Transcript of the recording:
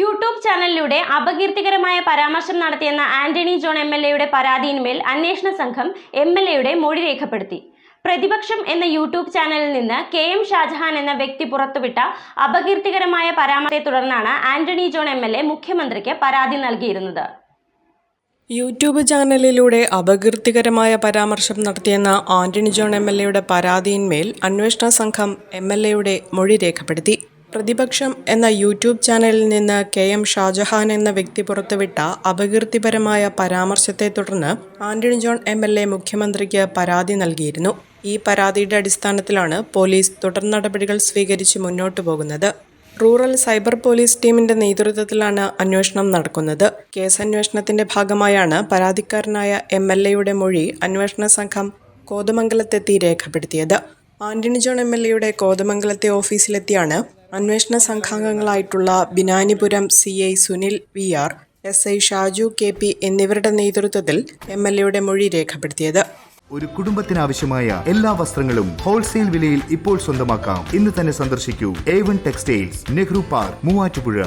YouTube ചാനലിലൂടെ അപകീർത്തികരമായ പരാമർശം നടത്തിയെന്ന ആന്റണി ജോൺ എം എൽ എയുടെ പരാതിയിന്മേൽ അന്വേഷണ സംഘം എം എൽ എയുടെ മൊഴി രേഖപ്പെടുത്തി. പ്രതിപക്ഷം എന്ന യൂട്യൂബ് ചാനലിൽ നിന്ന് കെ എം ഷാജഹാൻ എന്ന വ്യക്തി പുറത്തുവിട്ട അപകീർത്തികരമായ പരാമർശത്തെ തുടർന്നാണ് Antony John M L A മുഖ്യമന്ത്രിക്ക് പരാതി നൽകിയിരുന്നത്. യൂട്യൂബ് ചാനലിലൂടെ അപകീർത്തികരമായ പരാമർശം നടത്തിയെന്ന ആന്റണി ജോൺ എം എൽ എയുടെ പരാതിയിന്മേൽ അന്വേഷണ സംഘം എം എൽ എയുടെ മൊഴി രേഖപ്പെടുത്തി. പ്രതിപക്ഷം എന്ന യൂട്യൂബ് ചാനലിൽ നിന്ന് കെ എം ഷാജഹാൻ എന്ന വ്യക്തി പുറത്തുവിട്ട അപകീർത്തിപരമായ പരാമർശത്തെ തുടർന്ന് Antony John M L A മുഖ്യമന്ത്രിക്ക് പരാതി നൽകിയിരുന്നു. ഈ പരാതിയുടെ അടിസ്ഥാനത്തിലാണ് പോലീസ് തുടർ നടപടികൾ സ്വീകരിച്ച് മുന്നോട്ടു പോകുന്നത്. റൂറൽ സൈബർ പോലീസ് ടീമിന്റെ നേതൃത്വത്തിലാണ് അന്വേഷണം നടക്കുന്നത്. കേസ് അന്വേഷണത്തിന്റെ ഭാഗമായാണ് പരാതിക്കാരനായ എം എൽ എയുടെ മൊഴി അന്വേഷണ സംഘം കോതമംഗലത്തെത്തി രേഖപ്പെടുത്തിയത്. ആന്റണി ജോൺ എം എൽ എയുടെ കോതമംഗലത്തെ ഓഫീസിലെത്തിയാണ് അന്വേഷണ സംഘാംഗങ്ങളായിട്ടുള്ള Binanipuram C I Sunil V R S I Shaju K P എന്നിവരുടെ നേതൃത്വത്തിൽ എം എൽ എയുടെ മൊഴി രേഖപ്പെടുത്തിയത്. ഒരു കുടുംബത്തിനാവശ്യമായ എല്ലാ വസ്ത്രങ്ങളും ഹോൾസെയിൽ വിലയിൽ ഇപ്പോൾ സ്വന്തമാക്കാം. ഇന്ന് തന്നെ സന്ദർശിക്കൂ. A one textiles Nehru park Muvattupuzha.